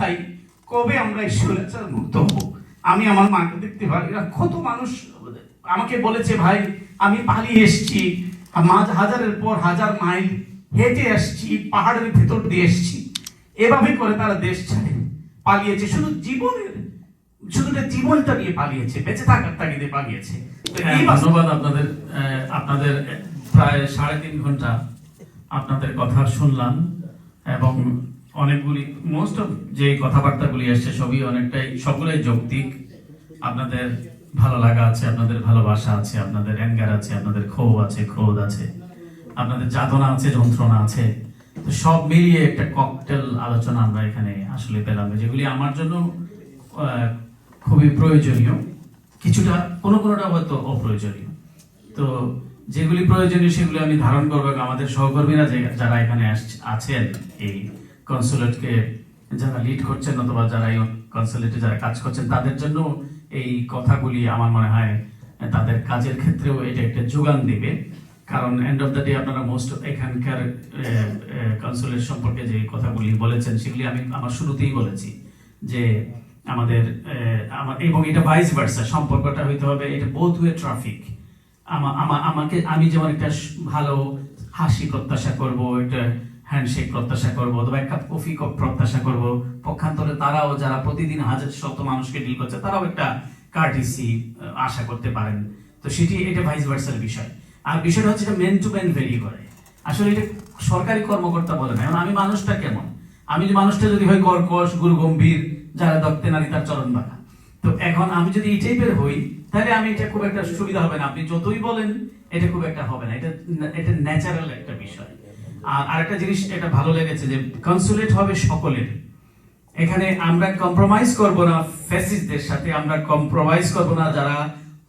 ভাই কবে আমরা এই স্বৈরাচার মুক্ত হব? আমি আমার মাকে দেখতে পারি কত মানুষ আমাকে বলেছে ভাই আমি পালিয়ে এসেছি। হাজারের পর হাজার মাইল হেঁটে আসছি পাহাড়ের ভেতর দিয়ে এসেছি। এভাবে করে তারা দেশ ছাড়ে পালিয়েছে। শুধু জীবনের শুধু জীবনটা নিয়ে পালিয়েছে বেঁচে থাকার তাগিদে পালিয়েছে। হ্যাঁ, ধন্যবাদ আপনাদের আহ, আপনাদের প্রায় সাড়ে তিন ঘণ্টা আপনাদের কথা শুনলাম এবং অনেকগুলি মোস্ট অফ যে কথাবার্তাগুলি এসছে সবই অনেকটাই, সবগুলোই যৌক্তিক। আপনাদের ভালো লাগা আছে, আপনাদের ভালোবাসা আছে, আপনাদের অ্যাঙ্গার আছে, আপনাদের ক্ষোভ আছে, ক্রোধ আছে, আপনাদের যাতনা আছে, যন্ত্রণা আছে। তো সব মিলিয়ে একটা ককটেল আলোচনা আমরা এখানে আসলে পেলাম, যেগুলি আমার জন্য খুবই প্রয়োজনীয়। কিছুটা, কোনো কোনোটা হয়তো অপ্রয়োজনীয়। তো যেগুলি প্রয়োজনীয় সেগুলি আমি ধারণ করব আমাদের সহকর্মীরা যারা এখানে আছেন এই কনসুলেটকে যারা লিড করছেন অথবা যারা এই কনসুলেটে যারা কাজ করছেন, তাদের জন্য এই কথাগুলি আমার মনে হয় তাদের কাজের ক্ষেত্রেও এটা একটা যোগান দিবে। কারণ এন্ড অফ দ্য ডে আপনারা মোস্ট এখানকার কনসুলেট সম্পর্কে যে কথাগুলি বলেছেন, সেগুলি আমি আমার শুরুতেই বলেছি যে আমাদের আমার, এবং এটা ভাইস ভার্সা সম্পর্কটা হইতে হবে, এটা বোথ ওয়ে ট্রাফিক আমাকে, আমি যেমন একটা ভালো হাসি প্রত্যাশা করব একটা হ্যান্ডশেক প্রত্যাশা করব অথবা এক কাপ কফি কপ প্রত্যাশা করব। পক্ষান্তরে তারাও যারা প্রতিদিন হাজার শত মানুষকে ডিল করছে, তারাও একটা কার্টিসি আশা করতে পারেন। তো সেটি, এটা ভাইস ভার্সার বিষয়। আর বিষয়টা হচ্ছে এটা মেন টু মেন ভেরি করে। আসলে এটা সরকারি কর্মকর্তা বলে না। আমি মানুষটা কেমন? আমি যে মানুষটা যদি হয় কর্কশ গুরু গম্ভীর যারা দত্তে নারী, তার চরণ বাঁকা। তো এখন আমি যদি এই টাইপের হই, তাহলে আমি এটা খুব একটা সুবিধা হবে না। আপনি যতই বলেন, এটা খুব একটা হবে না। এটা এটা ন্যাচারাল একটা বিষয়। আর আরেকটা জিনিস এটা ভালো লেগেছে যে কনসুলেট হবে সকলের। এখানে আমরা কম্প্রোমাইজ করব না ফ্যাসিস্টদের সাথে, আমরা কম্প্রোমাইজ করব না যারা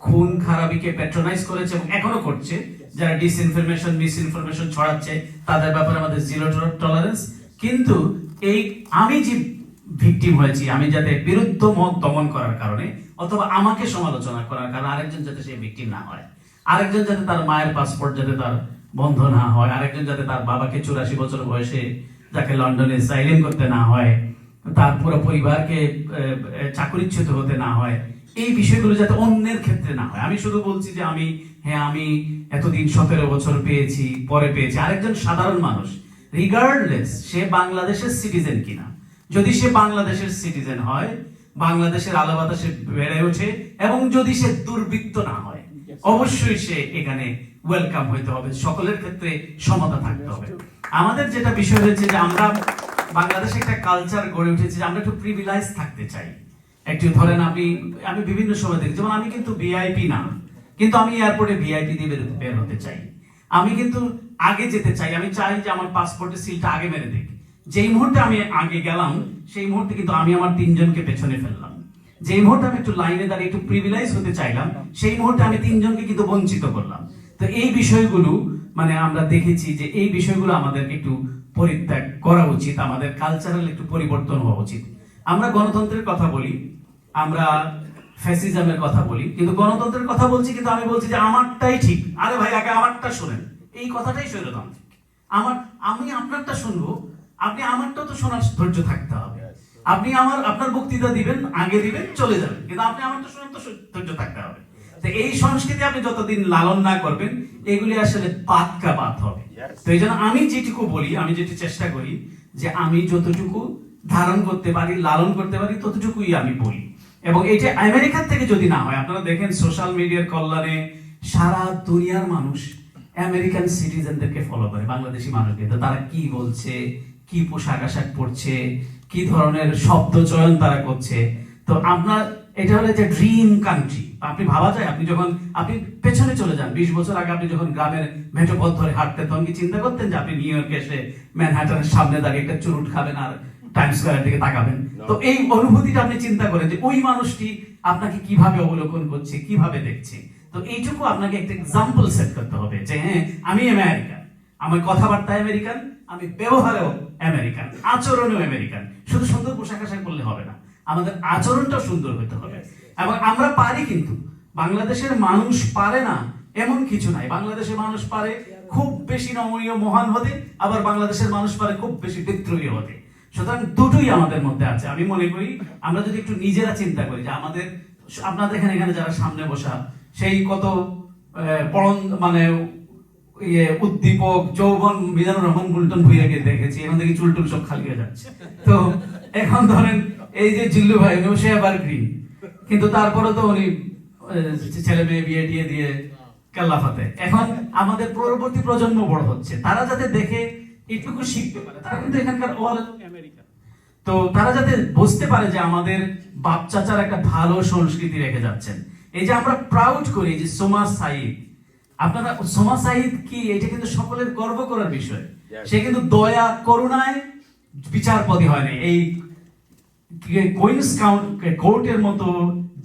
খুন খারাপিকে প্যাট্রোনাইজ করেছে এবং এখনও করছে, যারা ডিসইনফরমেশন মিসইনফরমেশন ছড়াচ্ছে, তাদের ব্যাপারে আমাদের জিরো টলারেন্স কিন্তু এই আমি যে ভিকটিম হয়েছি, আমি যাতে বিরুদ্ধ মত দমন করার কারণে, অথবা আমাকে সমালোচনা করার কারণে আরেকজন যাতে সে ভিকটিম না হয়। আরেকজন যাতে তার মায়ের পাসপোর্ট যাতে তার বন্ধ না হয়। আরেকজন যাতে তার বাবাকে চুরাশি বছর বয়সে যাকে লন্ডনে সাইলেন করতে না হয়, তার পুরো পরিবারকে চাকরিচ্যুত হতে না হয়, এই বিষয়গুলো যাতে অন্যের ক্ষেত্রে না হয়। আমি শুধু বলছি যে আমি হ্যাঁ আমি এতদিন সতেরো বছর পেয়েছি, পরে পেয়েছি। আরেকজন সাধারণ মানুষ রিগার্ডলেস সে বাংলাদেশের সিটিজেন কিনা। যদি সে বাংলাদেশের সিটিজেন হয়, বাংলাদেশের আলো বাতাসে বেড়ে ওঠে, এবং যদি সে দুর্বৃত্ত না হয় অবশ্যই সে এখানে ওয়েলকাম হইতে হবে। সকলের ক্ষেত্রে সমতা থাকতে হবে। আমাদের যেটা বিষয় হচ্ছে যে আমরা বাংলাদেশে একটা কালচার গড়ে উঠেছে যে আমরা একটু প্রিভিলাইজ থাকতে চাই। একটু ধরেন আমি আমি বিভিন্ন সময় দেখি যেমন আমি কিন্তু ভিআইপি না কিন্তু আমি এয়ারপোর্টে ভিআইপি দিয়ে বের হতে চাই। আমি কিন্তু আগে যেতে চাই আমি চাই যে আমার পাসপোর্টের সিলটা আগে মেরে দিক। যেই মুহূর্তে আমি আগে গেলাম সেই মুহূর্তে কিন্তু আমি আমার তিনজনকে পেছনে ফেললাম। যেই মুহূর্তে আমি একটু লাইনে দাঁড়িয়ে একটু প্রিভিলাইজ হতে চাইলাম, সেই মুহূর্তে আমি তিনজনকে কিন্তু বঞ্চিত করলাম। তো এই বিষয়গুলো মানে আমরা দেখেছি যে এই বিষয়গুলো আমাদেরকে একটু পরিত্যাগ করা উচিত, আমাদের কালচারাল একটু পরিবর্তন হওয়া উচিত। আমরা গণতন্ত্রের কথা বলি, আমরা ফ্যাসিজমের কথা বলি, কিন্তু গণতন্ত্রের কথা বলছি, কিন্তু আমি বলছি যে আমারটাই ঠিক। আরে ভাই, আগে আমারটা শোনেন। এই কথাটাই স্বৈরতান্ত্রিক আমার, আমি আপনারটা শুনব, আপনি আমারটা তো শোনার ধৈর্য থাকতে হবে। আপনি আমার আপনার বক্তৃতা দিবেন আগে দিবেন চলে যাবেন। কিন্তু আপনি আমারটা শোনার তো ধৈর্য থাকতে হবে। তো এই সংস্কৃতি আপনি যতদিন লালন না করবেন এগুলি আসলে পাতকা পাত হবে। তো এই জন্য আমি যেটুকু বলি আমি যেটি চেষ্টা করি যে আমি যতটুকু ধারণ করতে পারি লালন করতে পারি ততটুকুই আমি বলি। এবং এটা আমেরিকার থেকে যদি না হয় আপনারা দেখেন সোশ্যাল মিডিয়ার কল্যাণে সারা দুনিয়ার মানুষ আমেরিকান সিটিজেনদেরকে ফলো করে বাংলাদেশি মানুষকে। তো তারা কি বলছে কি পোশাক আশাক পরছে কি ধরনের শব্দ চয়ন তারা করছে? তো আপনার এটা হলো যে ড্রিম কান্ট্রি আপনি ভাবা যায় আপনি যখন আপনি পেছনে চলে যান। বিশ বছর আগে আপনি যখন গ্রামের মেঠোপথ ধরে হাঁটতেন তখন কি চিন্তা করতেন যে আপনি নিউ ইয়র্কে এসে ম্যানহাটনের সামনে দাঁড়িয়ে একটা চুরুট খাবেন আর টাইম স্কোয়ার দিকে তাকাবেন? তো এই অনুভূতিটা আপনি চিন্তা করেন যে ওই মানুষটি আপনাকে কীভাবে অবলোকন করছে কীভাবে দেখছে? তো এইটুকু আপনাকে একটা এক্সাম্পল সেট করতে হবে যে হ্যাঁ আমি আমেরিকান আমার কথাবার্তা আমেরিকান আমি ব্যবহারেও আমেরিকান আচরণেও আমেরিকান। শুধু সুন্দর পোশাক আশাক করলে হবে না আমাদের আচরণটা সুন্দর হতে হবে। এবং আমরা পারি কিন্তু বাংলাদেশের মানুষ পারে না এমন কিছু নাই। বাংলাদেশের মানুষ পারে খুব বেশি নমনীয় মহান হতে আবার বাংলাদেশের মানুষ পারে খুব বেশি বিদ্রোহী হতে। সুতরাং দুটোই আমাদের মধ্যে আছে। আমি মনে করি আমরা যদি একটু নিজেরা চিন্তা করি যে আমাদের আপনাদের এখানে এখানে যারা সামনে বসা সেই কত পড়ন মানে ইয়ে উদ্দীপক, যৌবন মিজানুর রহমান বুলটন ভুইয়াকে দেখেছি। এখন টুল সব খালি হয়ে যাচ্ছে। তো এখন ধরেন এই যে জিল্লু ভাই সে আবার গ্রিন কিন্তু তারপরে তো উনি ছেলে মেয়ে বিয়ে টিয়ে দিয়ে কাল্লাফাতে এখন আমাদের পরবর্তী প্রজন্ম বড় হচ্ছে। তারা যাতে দেখে এইটুকু শিখতে পারে। তারা কিন্তু এখানকার তো তারা যাতে বুঝতে পারে যে আমাদের বাপ চাচার একটা ভালো সংস্কৃতি রেখে যাচ্ছেন। এই যে আমরা প্রাউড করি যে সোমা সাইদ আপনারা সোমা সাইদ কি এটা কিন্তু সকলের গর্ব করার বিষয়। সে কিন্তু দয়া করুণায় বিচারপতি হয়নি এই কুইন্স কোর্টের মতো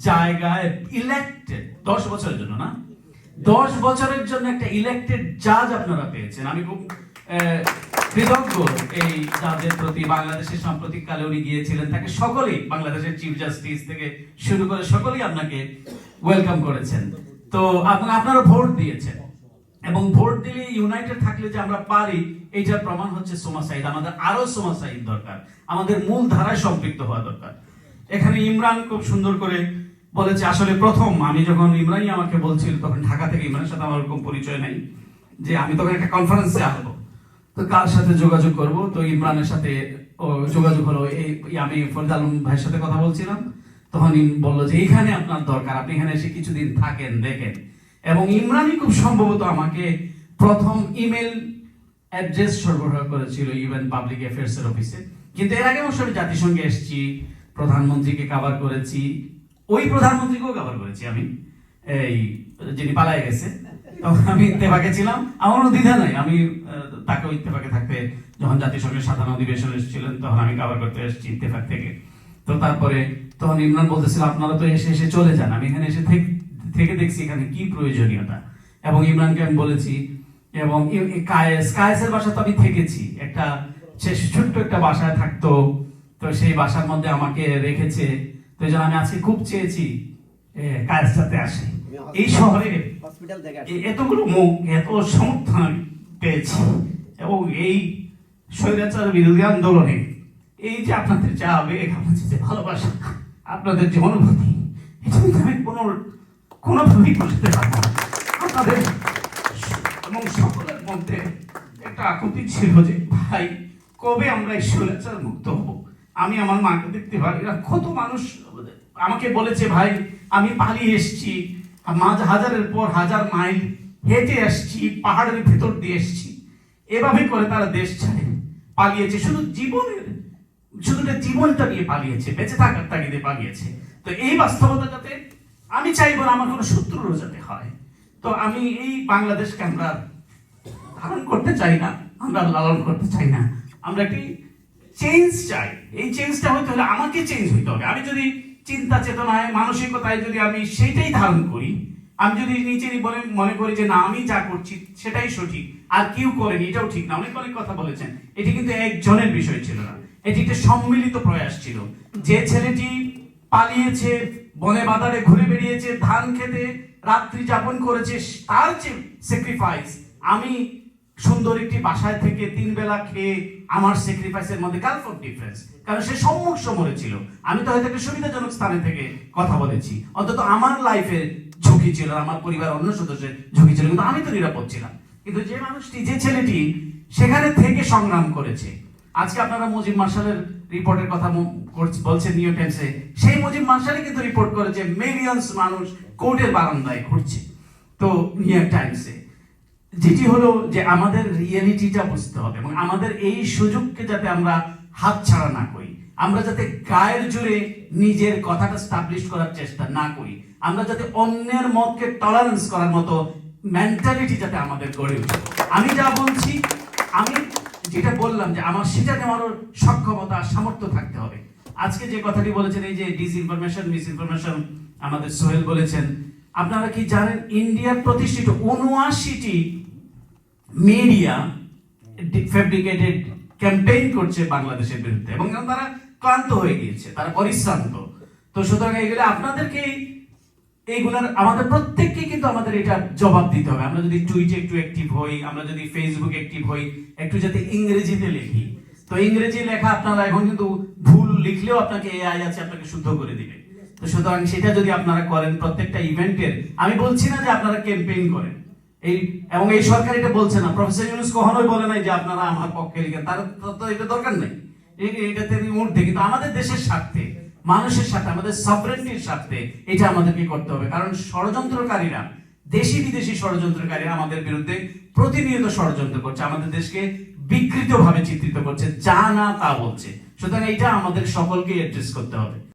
জায়গায় ইলেক্টেড দশ বছরের জন্য না? দশ বছরের জন্য একটা ইলেক্টেড জাজ আপনারা পেয়েছেন। আমি খুব কৃতজ্ঞ এই জাজের প্রতি বাংলাদেশের সাম্প্রতিককালে উনি গিয়েছিলেন। তাকে সকলেই বাংলাদেশের চিফ জাস্টিস থেকে শুরু করে সকলেই আপনাকে ওয়েলকাম করেছেন। তো আপনারা ভোট দিয়েছেন। এবং ভোট দিলে ইউনাইটেড থাকলে যে আমরা পারি, এইটার প্রমাণ হচ্ছে সোমা সাইদ আমাদের আরও সোমা সাইদ দরকার। আমাদের মূল ধারায় সম্পৃক্ত হওয়া দরকার। এখানে ইমরান খুব সুন্দর করে বলেছে, আসলে প্রথম আমি যখন ইমরানই আমাকে বলছিল, তখন ঢাকা থেকে ইমরানের সাথে আমার ওরকম পরিচয় নেই, যে আমি তখন একটা কনফারেন্সে আসব। তো কার সাথে যোগাযোগ করব? তো ইমরানের সাথে যোগাযোগ হলো, এই আমি ফরিদ ভাইয়ের সাথে কথা বলছিলাম। তখন বলল যে এখানে আপনার দরকার। আপনি এখানে এসে কিছুদিন থাকেন দেখেন। এবং ইমরানই খুব সম্ভবত আমাকে প্রথম ইমেল অ্যাড্রেস সরবরাহ করেছিল ইউএন পাবলিক অ্যাফেয়ার্স এর অফিসে। কিন্তু এর আগে অবশ্য আমি জাতিসংঘে এসেছি প্রধানমন্ত্রীকে কভার করেছি। ওই প্রধানমন্ত্রীকেও কভার করেছি আমি। এই যিনি পালায় গেছে তখন আমি ইত্তেফাকে ছিলাম। আমারও দ্বিধা নাই। আমি আহ, তাকে ওই ইত্তেফাকে থাকতে যখন জাতিসংঘের সাধারণ অধিবেশন এসেছিলেন তখন আমি কভার করতে এসেছি ইত্তেফাক থেকে। তো তারপরে তখন ইমরান বলতেছিল আপনারা তো এসে এসে চলে যান। আমি এখানে এসে থেকে- দেখছি এখানে কি প্রয়োজনীয়তা। এবং ইমরানকে আমি বলেছি এবং কায়েস কায়েসের বাসা তো আমি থেকেছি। একটা ছোট্ট একটা বাসায় থাকতো তো সেই বাসার মধ্যে আমাকে রেখেছে। তো এই আমি আজকে খুব চেয়েছি এ, কায়েস যাতে আসে। এই শহরে এতগুলো মুখ এত সমর্থন আমি পেয়েছি। এবং এই স্বৈরাচার বিরোধী আন্দোলনে এই যে আপনাদের যা আবেগ আপনাদের যে ভালোবাসা আপনাদের যে অনুভূতি আমি কোনো কোনোভাবেই বুঝতে পারব আপনাদের এবং সকলের মধ্যে একটা আকুতি ছিল যে, ভাই, কবে আমরা এই স্বৈরাচার মুক্ত হব? আমি আমার মাকে দেখতে পারি এরা কত মানুষ আমাকে বলেছে, ভাই, আমি পালিয়ে এসেছি। মাঝ হাজারের পর হাজার মাইল হেঁটে আসছি, পাহাড়ের ভেতর দিয়ে এসেছি। এভাবে করে তারা দেশ ছাড়ে, পালিয়েছে। শুধু জীবনের শুধু জীবনটা নিয়ে পালিয়েছে, বেঁচে থাকার তাগিদে পালিয়েছে। তো এই বাস্তবতা যাতে আমি চাইব না আমার কোনো শত্রুরও যাতে হয়। তো আমি এই বাংলাদেশকে আমরা ধারণ করতে চাই না, আমরা লালন করতে চাই না। আমরা একটি চেঞ্জ চাই। এই চেঞ্জটা হতে হলে আমাকে চেঞ্জ হইতে হবে। আমি যদি চিন্তা চেতনায়, মানসিকতায় যদি আমি সেইটাই ধারণ করি, আমি যদি নিজেরই মনে মনে করি যে না, আমি যা করছি সেটাই সঠিক, আর কেউ করেনি, এটাও ঠিক না। অনেক অনেক কথা বলেছেন। এটি কিন্তু একজনের বিষয় ছিল না। এটি একটা সম্মিলিত প্রয়াস ছিল। যে ছেলেটি পালিয়েছে, বনে বাদারে ঘুরে বেরিয়েছে ধান খেতে রাত্রি যাপন করেছে, তার যে স্যাক্রিফাইস আমি সুন্দর একটি বাসায় থেকে তিন বেলা খেয়ে আমার স্যাক্রিফাইসের মধ্যে গালফ অফ ডিফারেন্স কারণ সে সম্মুখ সমরে ছিল। আমি তো হয়তো একটা সুবিধাজনক স্থানে থেকে কথা বলেছি। অন্তত আমার লাইফের ঝুঁকি ছিল আমার পরিবার অন্য সদস্যের ঝুঁকি ছিল, কিন্তু আমি তো নিরাপদ ছিলাম। কিন্তু যে মানুষটি, যে ছেলেটি, সেখানে থেকে সংগ্রাম করেছে। আজকে আপনারা মুজিব মার্শালের রিপোর্টের কথা বলছেন নিউ টাইমসে। সেই মুজিব মার্শালই কিন্তু রিপোর্ট করেছে মিলিয়নস মানুষ কোর্টের বারান্দায় ঘুরছে। তো নিউ টাইমসে। যেটি হলো যে আমাদের রিয়েলিটিটা বুঝতে হবে এবং আমাদের এই সুযোগকে যাতে আমরা হাতছাড়া না করি। আমরা যাতে গায়ের জোরে নিজের কথাটা স্টাবলিশ করার চেষ্টা না করি। আমরা যাতে অন্যের মতকে টলারেন্স করার মতো মেন্টালিটি যাতে আমাদের গড়ে ওঠে আমি যা বলছি, আমি যেটা বললাম যে আমার সেটা নেওয়ারও সক্ষমতা, সামর্থ্য থাকতে হবে। আজকে যে কথাটি বলেছেন, এই যে ডিসইনফরমেশন মিসইনফরমেশন আমাদের সোহেল বলেছেন, আপনারা কি জানেন ইন্ডিয়ার প্রতিষ্ঠিত উনআশিটি মিডিয়া ফেব্রিকেটেড ক্যাম্পেইন করছে বাংলাদেশের বিরুদ্ধে, এবং তারা ক্লান্ত হয়ে গিয়েছে, তারা পরিশ্রান্ত। তো সুতরাং এগুলো আপনাদেরকে এইগুলার আমাদের প্রত্যেককে কিন্তু আমাদের এটা জবাব দিতে হবে। আমরা যদি টুইটে একটু অ্যাক্টিভ হই, আমরা যদি ফেসবুক অ্যাক্টিভ হই, একটু যাতে ইংরেজিতে লিখি। তো ইংরেজি লেখা আপনারা এখন কিন্তু ভুল লিখলেও আপনাকে এআই আছে, আপনাকে শুদ্ধ করে দিবে। তো সুতরাং সেটা যদি আপনারা করেন প্রত্যেকটা ইভেন্টের, আমি বলছি না যে আপনারা ক্যাম্পেইন করেন। এই এবং এই সরকার এটা বলছে না। প্রফেসর ইউনুস কখনোই বলে নাই যে আপনারা আমার পক্ষে লিখেন। তার তো এটা দরকার নেই। এটাতে ঊর্ধ্বে কিন্তু আমাদের দেশের স্বার্থে মানুষের সাথে, আমাদের সাবরেন্টির সাথে এটা আমাদেরকে করতে হবে। কারণ ষড়যন্ত্রকারীরা, দেশি বিদেশি ষড়যন্ত্রকারীরা আমাদের বিরুদ্ধে প্রতিনিয়ত ষড়যন্ত্র করছে, আমাদের দেশকে বিকৃতভাবে চিত্রিত করছে, যা না তা বলছে। সুতরাং এটা আমাদের সকলকে অ্যাড্রেস করতে হবে।